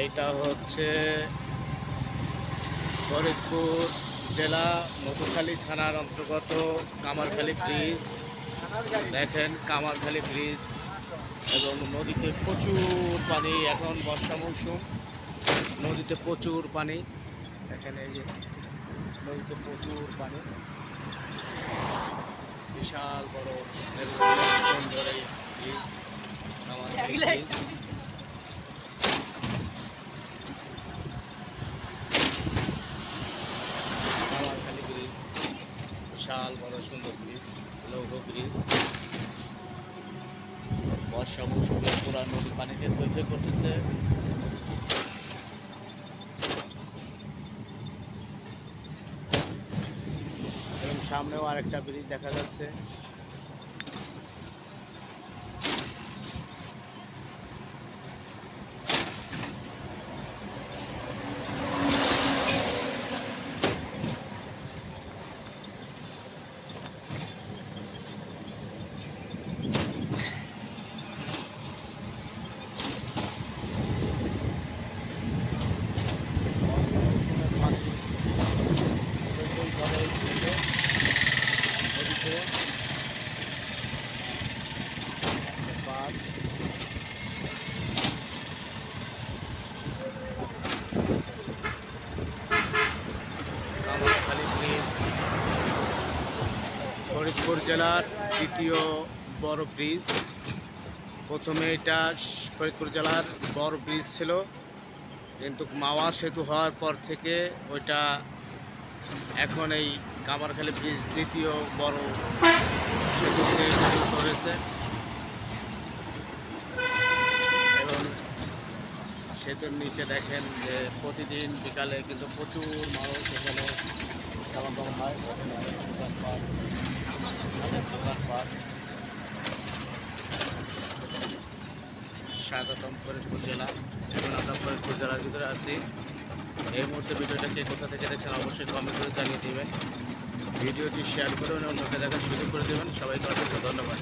এইটা হচ্ছে ফরিদপুর জেলা মধুখালী থানার অন্তর্গত কামারখালী ব্রিজ। দেখেন কামারখালী ব্রিজ এবং নদীতে প্রচুর পানি, এখন বর্ষা মৌসুম। নদীতে প্রচুর পানি, দেখেন এই যে নদীতে প্রচুর পানি। বিশাল বড় এবং অনেক সুন্দর এই bridge Kamarkhali bridge Kamarkhali bridge বিশাল বড় সুন্দর ব্রিজ, লৌহ ব্রিজ। বর্ষা মৌসুমে পুরা নদী পানিতে থই করতেছে। এবং সামনেও আরেকটা ব্রিজ দেখা যাচ্ছে পানি থই থই করে নদীতে নদীতে বাঁধ কামারখালী ব্রিজ ফরিদপুর জেলার দ্বিতীয় বড় ব্রিজ। প্রথমে এটা ফরিদপুর জেলার বড় ব্রিজ ছিল। কিন্তু মাওয়া সেতু হওয়ার পর থেকে ওইটা এখন এই কামারখালী ব্রিজ দ্বিতীয় বড় সেতুতে পরিণত হয়েছে এবং সেতুর নিচে দেখেন যে প্রতিদিন বিকালে কিন্তু প্রচুর মানুষ এখানে সমাগম হয়। দোকানপাট স্বাগতম ফরিদপুর জেলা। এখন আমরা ফরিদপুর জেলার ভিতরে আছি। এই মুহূর্তে ভিডিওটা কে কোথা থেকে দেখছেন অবশ্যই কমেন্ট করে জানিয়ে দেবেন। ভিডিওটি শেয়ার করে অন্যকে দেখার সুযোগ করে দেবেন। সবাইকে অসংখ্য ধন্যবাদ।